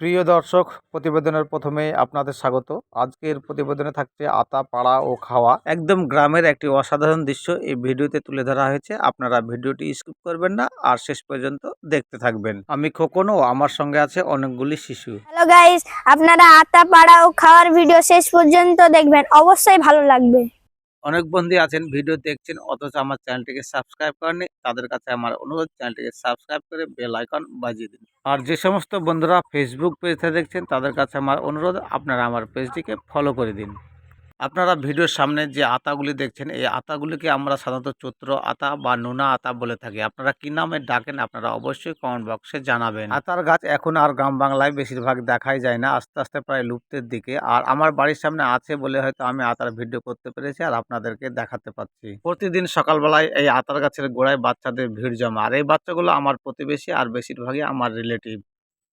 প্রিয় দর্শক প্রতিবেদনের প্রথমে আপনাদের স্বাগত। আজকের প্রতিবেদনে থাকছে আতা পাড়া ও খাওয়া। একদম গ্রামের একটি অসাধারণ দৃশ্য। এই ভিডিওতে তুলে ধরা হয়েছে। আপনারা ভিডিওটি স্কিপ করবেন না আর শেষ পর্যন্ত দেখতে থাকবেন। আমি খোকন ও আমার সঙ্গে আছে অনেকগুলি শিশু। হ্যালো গাইস আপনারা আতা পাড়া ও খাওয়ার ভিডিও শেষ পর্যন্ত দেখবেন। অবশ্যই ভালো লাগবে। অনেক বন্ধু আছেন, ভিডিও দেখছেন, অথচ আমার চ্যানেলটিকে সাবস্ক্রাইব করেনি তাদের কাছে আমার অনুরোধ, চ্যানেলটিকে সাবস্ক্রাইব করে বেল আইকন বাজিয়ে দিন। আর যে সমস্ত বন্ধুরা ফেসবুক পেজটা দেখছেন, তাদের কাছে আমার অনুরোধ, আপনারা আমার পেজটিকে ফলো করে দিন। আপনারা ভিডিওর সামনে যে আতাগুলি দেখছেন, এই আতাগুলিকে আমরা সাধারণত চৈত্র আতা বা নোনা আতা বলে থাকি। আপনারা কি নামে ডাকেন আপনারা অবশ্যই কমেন্ট বক্সে জানাবেন। আতার গাছ এখন আর গ্রাম বাংলায় বেশিরভাগ দেখাই যায় না, আস্তে আস্তে প্রায় লুপ্তের দিকে। আর আমার বাড়ির সামনে আছে বলে হয়তো আমি আতার ভিডিও করতে পেরেছি আর আপনাদেরকে দেখাতে পাচ্ছি। প্রতিদিন সকালবেলায় এই আতার গাছের গোড়ায় বাচ্চাদের ভিড় জমা। আর এই বাচ্চাগুলো আমার প্রতিবেশী আর বেশিরভাগই আমার রিলেটিভ।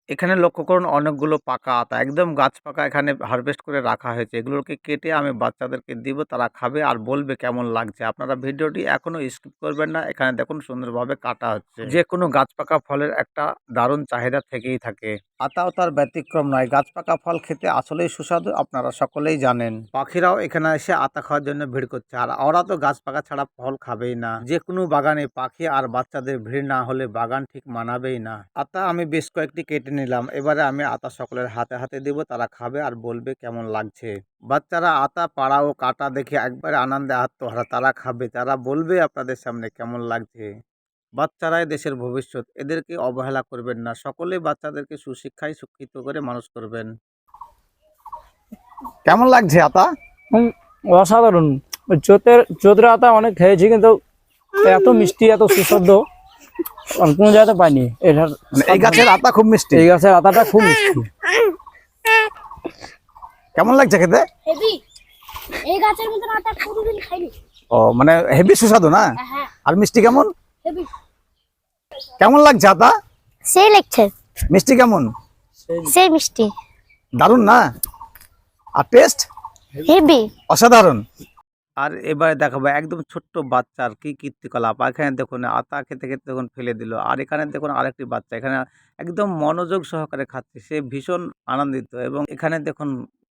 এখানে লক্ষ্য করুন অনেকগুলো পাকা আতা, একদম গাছ পাকা এখানে হারভেস্ট করে রাখা হয়েছে। এগুলোকে কেটে আমি বাচ্চাদেরকে দিব, তারা খাবে আর বলবে কেমন লাগছে। আপনারা ভিডিওটি এখনও স্কিপ করবেন না, এখানে দেখুন সুন্দরভাবে কাটা হচ্ছে। যে কোনো গাছ পাকা ফলের একটা দারুণ চাহিদা থেকেই থাকে। আতাও তার ব্যতিক্রম নয়, গাছ পাকা ফল খেতে আসলেই সুস্বাদু, আপনারা সকলেই জানেন। পাখিরাও এখানে এসে আতা খাওয়ার জন্য ভিড় করছে, আর ওরা তো গাছ পাকা ছাড়া ফল খাবেই না। যে কোনো বাগানে পাখি আর বাচ্চাদের ভিড় না হলে বাগান ঠিক মানাবেই না। আতা আমি বেশ কয়েকটি কেটে নিলাম। এবারে আমি আতা সকলের হাতে হাতে দেব, তারা খাবে আর বলবে কেমন লাগছে। বাচ্চারা আতা পাড়া ও কাটা দেখে একবারে আনন্দে আত্মহারা। তারা খাবে, তারা বলবে আপনাদের সামনে কেমন লাগছে। বাচ্চারাই দেশের ভবিষ্যৎ, এদেরকে অবহেলা করবেন না। সকলে বাচ্চাদেরকে সুশিক্ষায় শিক্ষিত করে মানুষ করবেন। কেমন লাগছে আতা? অসাধারণ। চোতের চোতের আতা অনেক খেয়েছি কিন্তু এত মিষ্টি, এত সুস্বাদু। কোনো জায়গাতে পাইনি এটার এই গাছের আতা খুব মিষ্টি। এই গাছের আতাটা খুব মিষ্টি। কেমন লাগছে খেতে? এই গাছের মতন আতা কোনোদিন খাইনি। ও মানে হেভি সুস্বাদু না? হ্যাঁ আর মিষ্টি কেমন? হেভি। কেমন লাগছে আতা? সেই লাগছে। মিষ্টি কেমন? সেই মিষ্টি। দারুণ না? আর টেস্ট হেভি। অসাধারণ। আর এবারে দেখাবো একদম ছোট্ট বাচ্চার কি কীর্তিকলাপ। এখানে দেখুন, আতা খেতে খেতে দেখুন ফেলে দিল। আর এখানে দেখুন আরেকটি বাচ্চা, এখানে একদম মনোযোগ সহকারে খাচ্ছে। সে ভীষণ আনন্দিত এবং এখানে দেখুন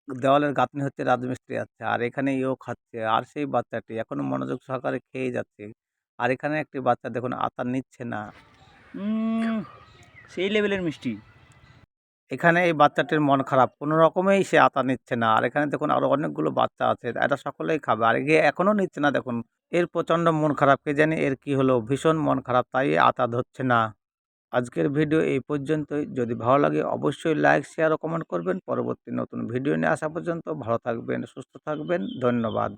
দেওয়ালের গাঁথনি হচ্ছে রাজমিস্ত্রি আছে, আর এখানে ইও খাচ্ছে। আর সেই বাচ্চাটি এখনও মনোযোগ সহকারে খেয়ে যাচ্ছে। আর এখানে একটি বাচ্চা দেখুন, আতা নিচ্ছে না। সেই লেভেলের মিষ্টি। এখানে এই বাচ্চাটির মন খারাপ। কোনো রকমেই সে আতা নিচ্ছে না। আর এখানে দেখুন আরও অনেকগুলো বাচ্চা আছে এটা সকলেই খাবে। আর গিয়ে এখনও নিচ্ছে না দেখুন, এর প্রচণ্ড মন খারাপ। কে জানি এর কি হলো? ভীষণ মন খারাপ, তাই আতা ধরছে না। আজকের ভিডিও এই পর্যন্তই। যদি ভালো লাগে অবশ্যই লাইক, শেয়ার ও কমেন্ট করবেন। পরবর্তী নতুন ভিডিও নিয়ে আসা পর্যন্ত ভালো থাকবেন, সুস্থ থাকবেন। ধন্যবাদ।